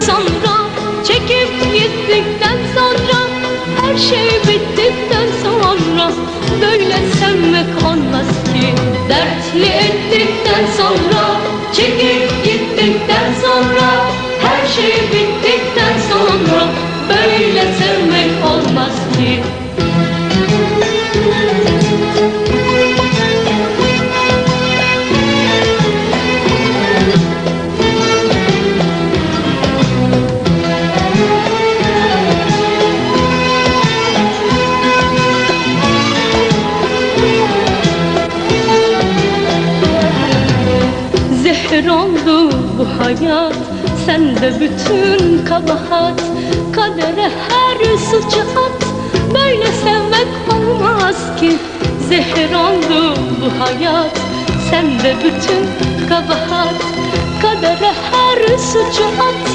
Sonra çekip gittikten sonra Her şey bittikten sonra Böyle sevmek olmaz ki. Dertli ettikten sonra Çekip gittikten sonra Her şey bittikten sonra Böyle sevmek Zehir oldu bu hayat. Sende bütün kabahat. Kadere her suçu at. Böyle sevmek olmaz ki. Zehir oldu bu hayat. Sende bütün kabahat. Kadere her suçu at.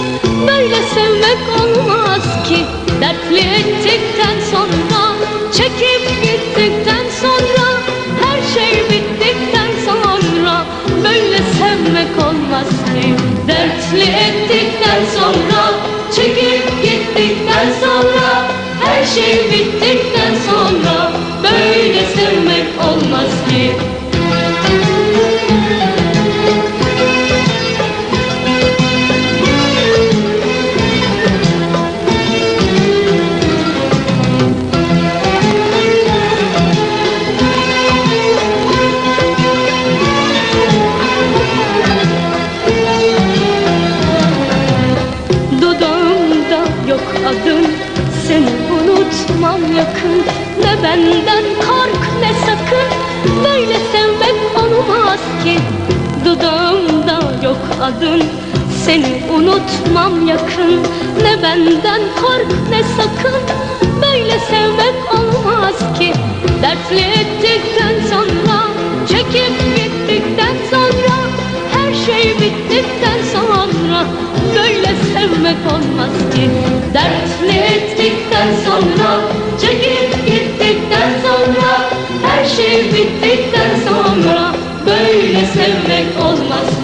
Böyle sevmek olmaz ki. Dertli ettikten ki Dertli ettikten sonra Çekip gittikten sonra Her şey bittikten yakın Ne benden kork ne sakın. Böyle sevmek olmaz ki. Dudağımda yok adın. Seni unutmam yakın. Ne benden kork ne sakın. Böyle sevmek olmaz ki. Dertli ettikten sonra Çekip gittikten sonra Her şey bittikten sonra Böyle sevmek olmaz ki. Dertli ettikten sonra Sevdikten sonra böyle sevmek olmaz.